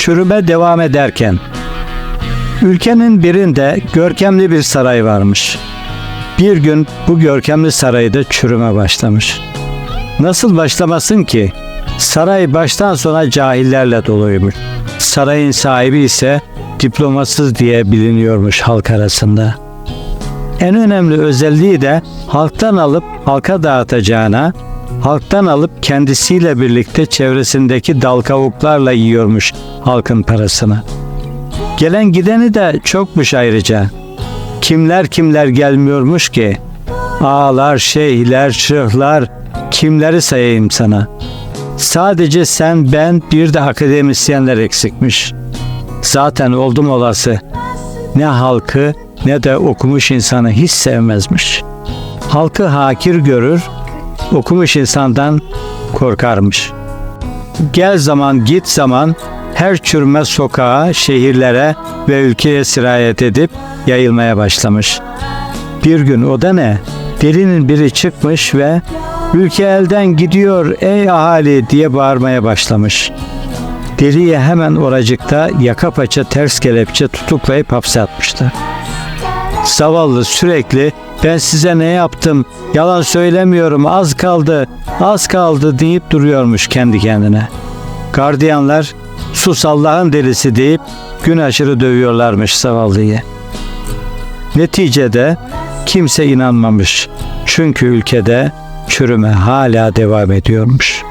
çürüme devam ederken ülkenin birinde görkemli bir saray varmış. Bir gün bu görkemli sarayda çürüme başlamış. Nasıl başlamasın ki? Saray baştan sona cahillerle doluymuş. Sarayın sahibi ise diplomasız diye biliniyormuş halk arasında. En önemli özelliği de halktan alıp halka dağıtacağına, halktan alıp kendisiyle birlikte çevresindeki dal kavuklarla yiyormuş halkın parasını. Gelen gideni de çokmuş ayrıca. Kimler kimler gelmiyormuş ki? Ağalar, şeyhler, şıhlar, kimleri sayayım sana? Sadece sen, ben, bir de akademisyenler eksikmiş. Zaten oldum olası ne halkı ne de okumuş insanı hiç sevmezmiş. Halkı hakir görür, okumuş insandan korkarmış. Gel zaman git zaman her çürüme sokağa, şehirlere ve ülkeye sirayet edip yayılmaya başlamış. Bir gün o da ne? Delinin biri çıkmış ve ülke elden gidiyor ey ahali diye bağırmaya başlamış. Deliye hemen oracıkta yaka paça ters kelepçe tutuklayıp hapse atmışlar. Zavallı sürekli ben size ne yaptım, yalan söylemiyorum, az kaldı, az kaldı deyip duruyormuş kendi kendine. Gardiyanlar sus Allah'ın delisi deyip gün aşırı dövüyorlarmış zavallıyı. Neticede kimse inanmamış. Çünkü ülkede çürüme hala devam ediyormuş.''